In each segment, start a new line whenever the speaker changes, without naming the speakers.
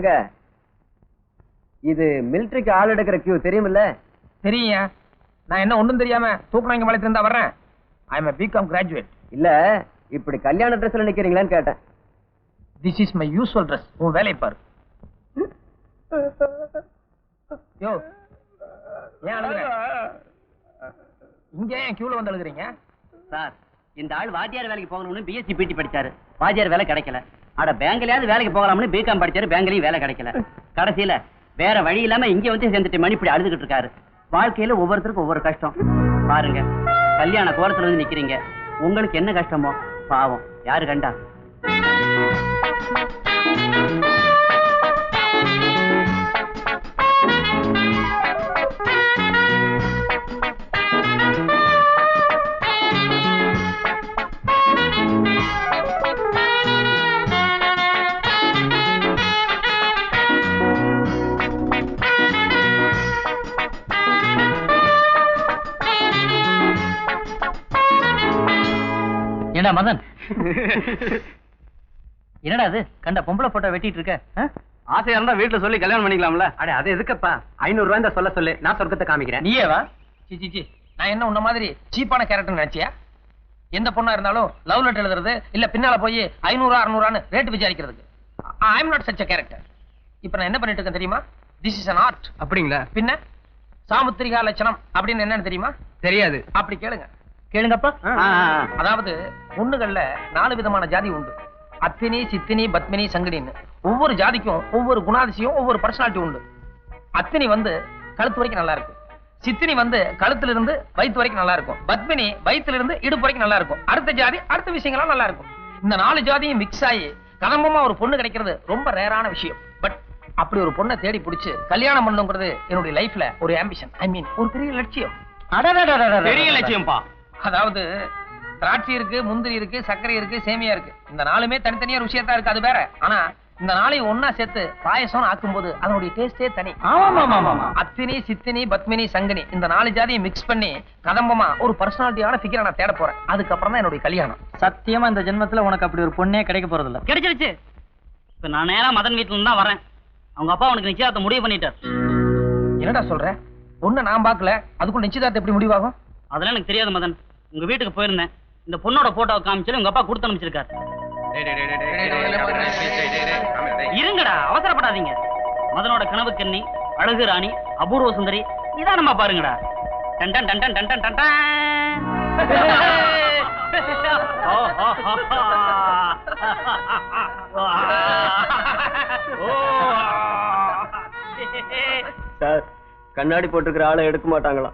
ஏங்க? இது மிலிட்டரிக்கு ஆள் எடுக்கிற கியூ தெரியுமில்ல?
தெரியுங்க நான் என்ன ஒண்ணும் தெரியாம தூக்குனாங்க மலைத்துல இருந்தா வர்றேன்? ஐ எம் பிகாம் கிராஜுவேட்
இல்ல இப்படி கல்யாண ட்ரெஸ்ல நிக்கிறீங்களான்னு கேட்டேன்.
This is my usual dress உன் வேலையை பாரு. யோ ஏன் அழுகுற? இங்க ஏன் கியூல வந்து அழுகுறீங்க?
சார் இந்த ஆள் வாத்தியார் வேலைக்கு போகணும்னு பிஎஸ்சி பிடி படிச்சாரு. வாத்தியார் வேலை கிடைக்கல. அட பேங்க்லயாவது வேலைக்கு போகலாம்னு பிகாம் படிச்சாரு பேங்க்லயும் வேலை கிடைக்கல. கடைசியில வேற வழி இல்லாம இங்க வந்து சேர்ந்துட்டு மணி இப்படி அழுதுகிட்டு இருக்காரு. வாழ்க்கையில ஒவ்வொருத்தருக்கும் ஒவ்வொரு கஷ்டம். பாருங்க கல்யாண கோரத்துல வந்து நிக்கிறீங்க. உங்களுக்கு என்ன கஷ்டமோ? பாவம். யாரு கண்டா?
ஏண்டா மதன்? என்னடா அது? கண்ட பொம்பளை போட்டோ வெட்டிட்டு இருக்க?
ஆசையா இருந்தா வீட்டுல சொல்லி கல்யாணம் பண்ணிக்கலாம்ல?
அட அது எதுக்குப்பா? ஐநூறு ரூபாய் இந்த சொல்ல சொல்லு. நான் சொர்க்கத்தை காமிக்கிறேன்.
நீயே வா சி சி சி. நான் என்ன உன்ன மாதிரி சீப்பான கேரக்டர் நினைச்சியா? எந்த பொண்ணா இருந்தாலும் லவ் லெட்டர் எழுதுறது இல்ல பின்னால போய் ஐநூறு அறுநூறான்னு ரேட் விசாரிக்கிறதுக்கு. I am not such character இப்ப நான் என்ன பண்ணிட்டு இருக்கேன் தெரியுமா? திஸ் இஸ் an ஆர்ட்
அப்படிங்களா?
பின்ன சாமுத்திரிகா லட்சணம் அப்படின்னு என்னன்னு தெரியுமா?
தெரியாது.
அப்படி கேளுங்க.
கேளுங்கப்பா.
அதாவது பொண்ணுகள்ல நாலு விதமான ஜாதி உண்டு. அத்தினி சித்தினி பத்மினி சங்கடின்னு. ஒவ்வொரு ஜாதிக்கும் ஒவ்வொரு குணாதிசயம் ஒவ்வொரு பர்சனாலிட்டி உண்டு. அத்தினி வந்து கழுத்து வரைக்கும் நல்லா இருக்கும். சித்தினி வந்து கழுத்துல இருந்து வயிற்று வரைக்கும் நல்லா இருக்கும். பத்மினி வயித்துல இருந்து இடுப்பு வரைக்கும் நல்லா இருக்கும். அடுத்த ஜாதி அடுத்த விஷயங்கள்லாம் நல்லா இருக்கும். இந்த நாலு ஜாதியும் மிக்ஸ் ஆகி கதம்பமா ஒரு பொண்ணு கிடைக்கிறது ரொம்ப ரேரான விஷயம். பட் அப்படி ஒரு பொண்ணை தேடி பிடிச்சு கல்யாணம் பண்ணுங்கிறது என்னுடைய லைஃப்ல ஒரு ஆம்பிஷன் ஐ மீன் ஒரு பெரிய லட்சியம்.
பெரிய லட்சியம்ப்பா
அதாவது திராட்சை இருக்கு முந்திரி இருக்கு சர்க்கரை இருக்கு சேமியா இருக்கு. இந்த நாலுமே தனித்தனியா ருசியத்தா இருக்கு அது வேற. ஆனா இந்த நாளையும் ஒன்னா சேர்த்து பாயசம் ஆக்கும்போது அதனுடைய டேஸ்டே தனி. அத்தினி சித்தினி பத்மினி சங்கனி இந்த நாலு ஜாதியை மிக்ஸ் பண்ணி கதம்பமா ஒரு பர்சனாலிட்டியான ஃபிகரை நான் தேட போறேன். அதுக்கப்புறம் தான் என்னுடைய கல்யாணம்.
சத்தியமா இந்த ஜென்மத்துல உனக்கு அப்படி ஒரு பொண்ணே கிடைக்க போறது இல்ல
கிடைச்சிருச்சு. இப்ப நான் நேரா மதன் வீட்டுல இருந்து தான் வரேன். அவங்க அப்பா உனக்கு நிச்சயத்தை முடிவு பண்ணிட்டார்.
என்னடா சொல்ற? பொண்ணை நான் பார்க்கல. அதுக்குள்ள நிச்சயதார்த்தம் எப்படி முடிவாகும்?
அதெல்லாம் எனக்கு தெரியாது மதன். உங்க வீட்டுக்கு போயிருந்தேன் இந்த பொண்ணோட போட்டோ காமிச்சு உங்க அப்பா கொடுத்து அனுப்பிச்சிருக்காரு இருங்கடா அவசரப்படாதீங்க மதனோட கனவு கண்ணி அழகு ராணி அபூர்வ சுந்தரி இதான் நம்ம பாருங்கடா டன் டன் டன் டன்
சார் கண்ணாடி போட்டிருக்கிற ஆளை எடுக்க மாட்டாங்களா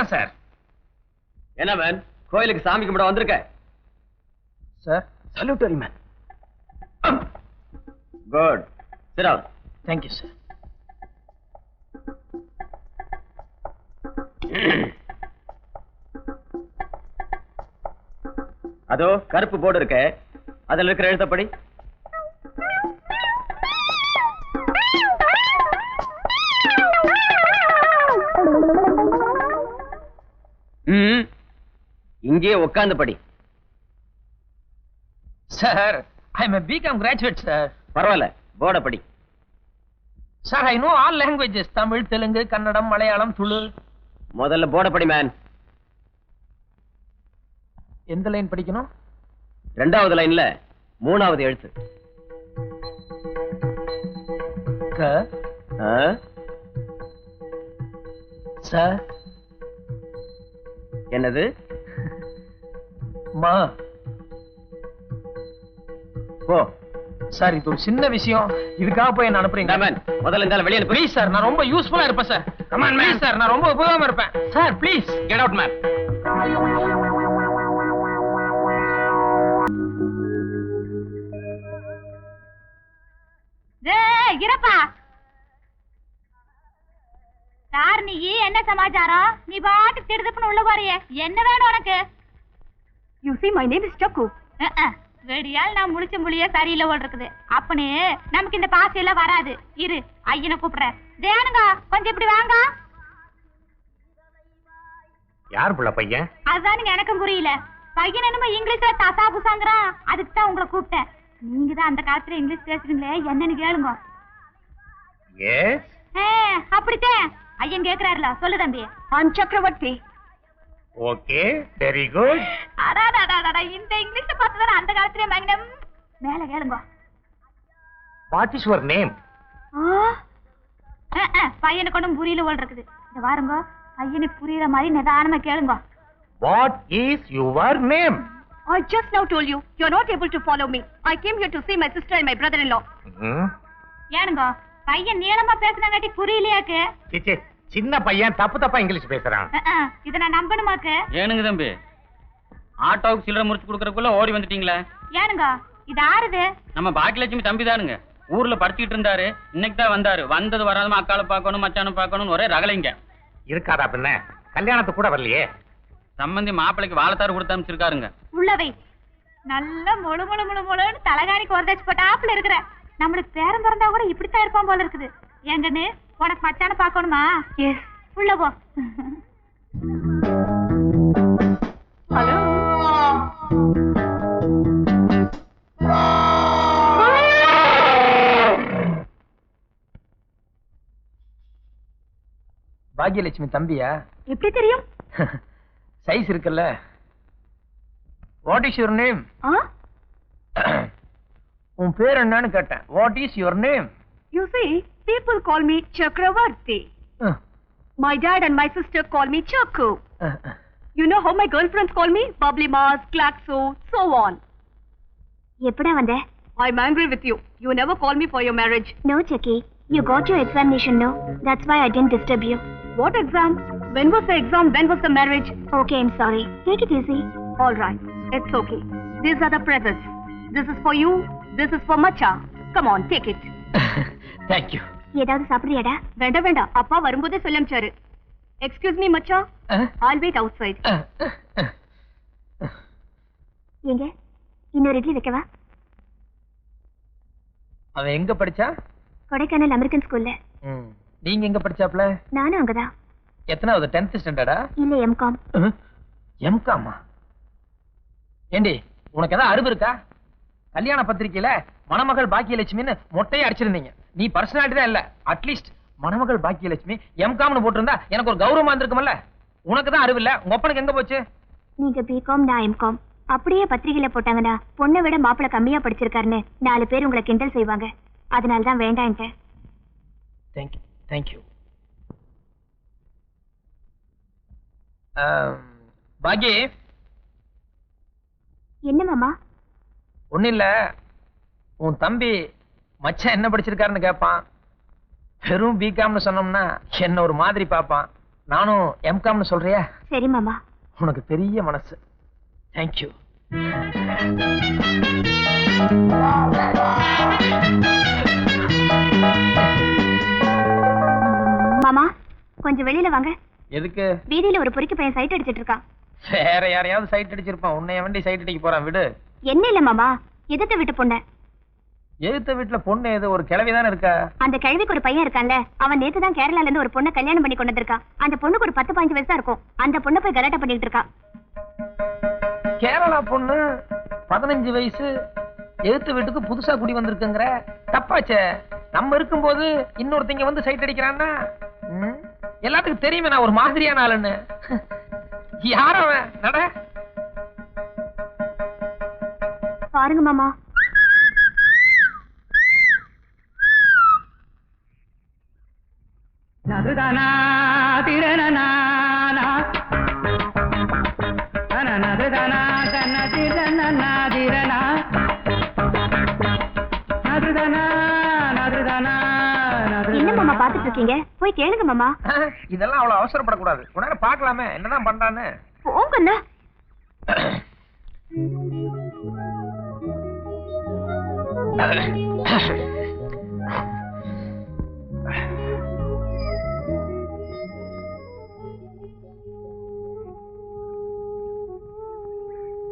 வணக்கம் சார்.
என்ன மேன் கோயிலுக்கு சாமி கும்பிட வந்திருக்க?
சார்.
சல்யூட்டரி மேன் குட் சிராவ்
தேங்க்யூ சார்
அதோ கருப்பு போர்டு இருக்க. அதுல இருக்கிற எழுத்தப்படி? இங்கே உட்கார்ந்து படி.
Sir I'm BCom graduate sir
பரவாயில்ல போர்ட படி.
Sir I know all languages Tamil Telugu Kannada Malayalam Tulu
முதல்ல போர்ட படி மேன்
எந்த லைன் படிக்கணும்?
ரெண்டாவது லைன்ல மூணாவது எழுத்து. ஆ? என்னது?
மா.
போ
சார் இது ஒரு சின்ன விஷயம். இதுக்காக போய் என்ன அனுப்புறீங்க
மேன் முதல்ல இந்த வெளியே
ப்ளீஸ் சார் நான் ரொம்ப யூஸ்ஃபுல்லா இருப்பேன் சார். கமான் மேன் சார் நான் ரொம்ப உபயோகமா இருப்பேன். Sir please
get out man
டேய், இருப்பா நீ என்ன சமாச்சாரம்? நீ பாட்டு திடுதுப்புன்னு உள்ள போறியே. என்ன வேணும் உனக்கு? You see my name is சக்கு வெடியால் நான் முழிச்ச முழிய சரியில்லை ஓல் இருக்குது. அப்பனே நமக்கு இந்த பாசி எல்லாம் வராது. இரு ஐயனை கூப்பிடுறேன். தேனுங்க கொஞ்சம் இப்படி வாங்க.
யார் புள்ள பையன்?
அதுதானுங்க எனக்கும் புரியல. பையன் என்னமோ இங்கிலீஷ்ல தசா புசாங்கிறான் அதுக்கு தான் உங்களை கூப்பிட்டேன். நீங்க தான் அந்த காலத்துல இங்கிலீஷ் பேசுறீங்களே என்னன்னு கேளுங்க.
எஸ்
ஏ, அப்படித்தான். ஐயன் கேக்குறாருல சொல்லு தம்பி. அன் சக்கரவர்த்தி.
ஓகே வெரி குட்
அடாடாடாடா இந்த இங்கிலீஷ் பார்த்து தானே அந்த காலத்திலே மங்கனம் மேல கேளுங்க.
வாட் இஸ் யுவர் நேம்
பையனுக்கு ஒன்றும் புரியல போல் இருக்குது. இந்த வாருங்க பையனுக்கு புரியுற மாதிரி நிதானமா கேளுங்க.
What is your name
I just now told you, you're not able to follow me. I came here to see my sister and my brother-in-law. ஏனுங்க பையன் நீளமா பேசுனாங்காட்டி புரியலையாக்கு?
சிச்சி சின்ன பையன் தப்பு தப்பா இங்கிலீஷ் பேசுறான்.
இத நான் நம்பணுமாக்கு?
ஏனுங்க தம்பி? ஆட்டோவுக்கு சில்லறை முடிச்சு கொடுக்கறதுக்குள்ள ஓடி வந்துட்டீங்களே?
ஏனுங்க? இது ஆறுது?
நம்ம பாக்கியலட்சுமி தம்பி தானுங்க ஊர்ல படிச்சுக்கிட்டு இருந்தாரு. இன்னைக்கு தான் வந்தாரு. வந்தது வராதமா அக்காளை பார்க்கணும் மச்சானை பார்க்கணும்னு ஒரே ரகலைங்க
இருக்காதா பின்ன? கல்யாணத்துக்கு கூட வரலையே.
சம்பந்தி மாப்பிளைக்கு வாழைத்தாறு கொடுத்து அனுப்பிச்சிருக்காருங்க.
உள்ளவை நல்ல முழு முழு முழு முழுன்னு தலகாணிக்கு ஒரு தச்சு போட்டாப்புல இருக்கிற. நம்மளுக்கு பேரம் பிறந்தா கூட இப்படித்தான் இருப்பான் போல இருக்குது. ஏங்கன்னு உனக்கு மச்சான பார்க்கணுமா? எஸ் உள்ள போ. ஹலோ
பாக்யலட்சுமி தம்பியா?
எப்படி தெரியும்?
சைஸ் இருக்குல்ல. வாட் இஸ் யுவர் நேம்
ஆ?
உன் பேர் என்னன்னு கேட்டேன். What is your name
You see, people call me Chakravarti. My dad and my sister call me Chaku. You know how my girlfriends call me? Bubbly Mars, Glaxo, so on.
எப்படா வந்த
I'm angry with you. You never call me for your marriage.
No செக்கி you got your examination no that's why I didn't disturb you
What exam? When was the exam? When was the marriage?
Okay I'm sorry take it easy
All right, it's okay. These are the presents. This is for you. This is for Macha. Come on, take it.
Thank you
ஏதாவது சாப்பிடுறியாடா?
வேண்டாம் வேண்டாம் அப்பா வரும்போதே சொல்ல அனுப்பிச்சாரு excuse me மச்சா all wait outside
எங்க இன்னொரு இட்லி வைக்கவா?
அவன் எங்க படிச்சா?
கொடைக்கானல் அமெரிக்கன் ஸ்கூல்ல.
நீங்க எங்க படிச்சாப்ல
நானும் அங்கதான்.
எத்தனாவது? டென்த் ஸ்டாண்டர்டா
இல்ல எம்காம்
எம்காமா ஏண்டி உனக்கு ஏதாவது அறிவு இருக்கா? கல்யாண பத்திரிக்கையில மணமகள் பாக்கியலட்சுமின்னு மொட்டையை அடிச்சிருந்தீங்க. நீ பர்சனாலிட்டி தான் இல்ல. அட்லீஸ்ட் மணமகள் பாக்கியலட்சுமி எம்காம்னு போட்டிருந்தா எனக்கு ஒரு கௌரவமா இருந்திருக்கும்ல உனக்கு தான் அறிவு இல்ல. உங்க ஒப்பனுக்கு எங்க போச்சு?
நீங்க பிகாம் நான் எம்காம் அப்படியே பத்திரிகையில போட்டாங்கன்னா பொண்ணை விட மாப்பிள்ளை கம்மியா படிச்சிருக்காருன்னு நாலு பேர் உங்களை கிண்டல் செய்வாங்க. அதனால தான் வேண்டான்ட்டேன்
தேங்க்யூ தேங்க்யூ பாக்கி
என்ன மாமா?
ஒண்ணும் இல்ல. உன் தம்பி மச்சான் என்ன படிச்சிருக்காருன்னு கேட்பான் வெறும் பிகாம்னு சொன்னோம்னா என்ன ஒரு மாதிரி பார்ப்பான் நானும் எம்காம்னு சொல்றியா?
சரி மாமா.
உனக்கு பெரிய மனசு. தேங்க்யூ
மாமா கொஞ்சம் வெளியில வாங்க.
எதுக்கு?
வீதியில ஒரு பொறிக்கு பையன் சைட் அடிச்சிட்டு இருக்கான்
வேற யாரையாவது சைட் அடிச்சிருப்பான். உன்னைய வண்டி சைட் அடிக்க போறான். விடு.
என்ன இல்ல மாமா. எதிர்த்த வீட்டு பொண்ணு.
எழுத்த வீட்டுல பொண்ணு எது ஒரு கிழவி தானே இருக்கா?
அந்த கிழவிக்கு ஒரு பையன் இருக்கான்ல. அவன் நேத்து தான் கேரளால இருந்து ஒரு பொண்ணை கல்யாணம் பண்ணி கொண்டு வந்திருக்கான். அந்த பொண்ணுக்கு ஒரு பத்து பதினஞ்சு வயசு இருக்கும். அந்த பொண்ணை போய் கலாட்டா பண்ணிட்டு இருக்கா
கேரளா பொண்ணு பதினஞ்சு வயசு எழுத்து வீட்டுக்கு புதுசா குடி வந்திருக்குங்கிற. தப்பாச்சே. நம்ம இருக்கும்போது இன்னொருத்தங்க வந்து சைட் அடிக்கிறான்னா? எல்லாத்துக்கும் தெரியுமே நான் ஒரு மாதிரியான ஆளுன்னு. யார் அவன்? நட.
பாருங்க மாமா. என்ன மாமா பாத்துட்டு இருக்கீங்க போய் கேளுங்க மாமா.
இதெல்லாம் அவ்வளவு அவசரப்படக்கூடாது. நேரம் பார்க்கலாமே. என்னதான் பண்றான்னு.
போங்கண்ணா.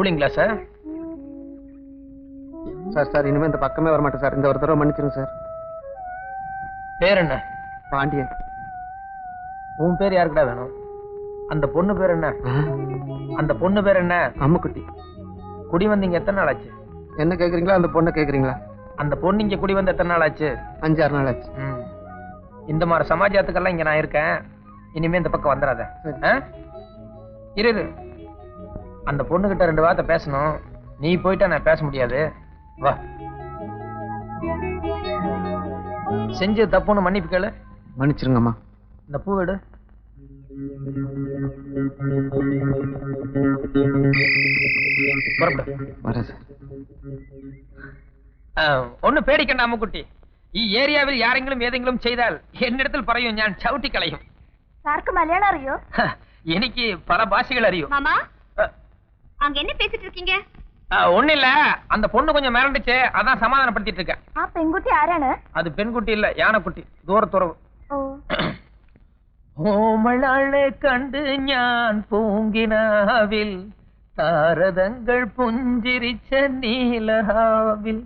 கூலிங் கிளாஸ்
சார் சார் இனிமே இந்த பக்கமே வர மாட்டேன் சார். இந்த ஒரு தடவை மன்னிச்சிருங்க சார்.
பேர் என்ன?
பாண்டியன்.
உன் பேர் யாருக்குடா வேணும்? அந்த பொண்ணு பேர் என்ன? அந்த பொண்ணு பேர் என்ன?
அம்முக்குட்டி.
குடி வந்து இங்க எத்தனை நாள் ஆச்சு?
என்ன கேக்குறீங்களா அந்த பொண்ணை கேக்குறீங்களா?
அந்த பொண்ணு இங்க குடி வந்து எத்தனை நாள் ஆச்சு?
அஞ்சாறு நாள் ஆச்சு.
இந்த மாதிரி சமாஜத்துக்கெல்லாம் இங்க நான் இருக்கேன். இனிமே இந்த பக்கம் வந்துடாத.
சரி.
இரு. அந்த பொண்ணுகிட்ட ரெண்டு வார்த்தை பேசணும். நீ போயிட்டா நான் பேச முடியாது. வா. செஞ்ச தப்புன்னு மன்னிப்பு கேளு.
மன்னிச்சிருங்கம்மா.
இந்த பூ எடு. ஒன்னு பேடிக்கண்ட அம்முக்குட்டி ஏரியாவில் யாரெങ്കിലും ஏதெങ്കിലും செய்தால் என்னிடத்தில் பறையும் ஞான் சவுட்டி களையும்.
சாருக்கு மலையாளம்
அறியும். എനിക്ക് പല ഭാഷകൾ അറിയോ
அங்க என்ன பேசிட்டு இருக்கீங்க?
ஒண்ணு இல்ல. அந்த பொண்ணு கொஞ்சம் மிரண்டுச்சு. அதான் சமாதானப்படுத்திட்டு இருக்கேன்.
ஆ பெண்குட்டி யாரானு
அது பெண்குட்டி இல்ல யானைக்குட்டி. தூரத்துறவு ஓமளாளை கண்டு ஞான் பூங்கினாவில் தாரதங்கள் புஞ்சிரிச்ச நீலராவில்